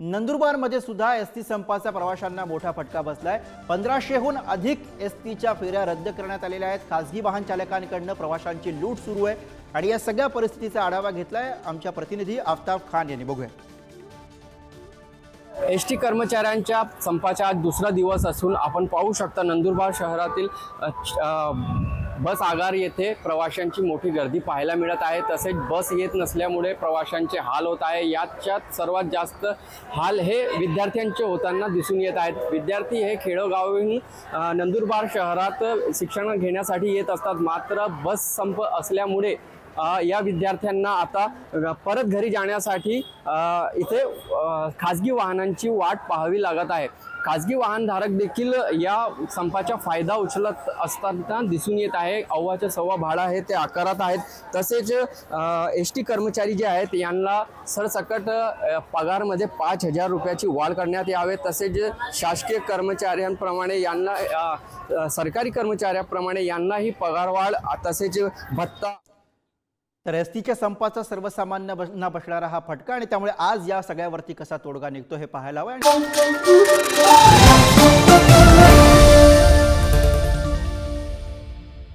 नंदुरबारमध्ये सुद्धा S T संपाचा प्रवाशांना मोठा फटका बसलाय. पंधराशेहून अधिक एस टीच्या फेऱ्या रद्द करण्यात आलेल्या आहेत. खासगी वाहन चालकांकडनं प्रवाशांची लूट सुरू आहे. आणि या सगळ्या परिस्थितीचा आढावा घेतलाय आमच्या प्रतिनिधी आफताब खान यांनी. बघूया. एस टी कर्मचाऱ्यांच्या संपाचा आज दुसरा दिवस असून आपण पाहू शकता नंदुरबार शहरातील बस आगार येथे प्रवाशांची मोठी गर्दी पाहायला मिळत आहे. तसेच बस येत नसल्यामुळे प्रवाशांचे हाल होत आहे. याच्यात सर्वात जास्त हाल हे विद्यार्थ्यांचे होताना दिसून येत आहेत. विद्यार्थी हे खेडोगावहून नंदुरबार शहरात शिक्षण घेण्यासाठी येत असतात. मात्र बस संप असल्यामुळे या विद्यार्थ्यांना आता परत घरी जाण्यासाठी इथे खाजगी वाहनांची वाट पाहावी लागत आहे. खाजगी वाहनधारक देखील या संपाचा फायदा उचलत असताना दिसून येत आहे. अव्वाच्या सव्वा भाडा आहे ते आकारात आहेत. तसेच एस टी कर्मचारी जे आहेत यांना सरसकट पगारमध्ये पाच हजार रुपयाची वाढ करण्यात यावे. तसेच शासकीय कर्मचाऱ्यांप्रमाणे यांना सरकारी कर्मचाऱ्याप्रमाणे यांनाही पगारवाढ तसेच भत्ता तर एस टीच्या संपाचा सर्वसामान्य बस- बसणारा हा फटका आणि त्यामुळे आज या सगळ्यावरती कसा तोडगा निघतो हे पाहायला हवं.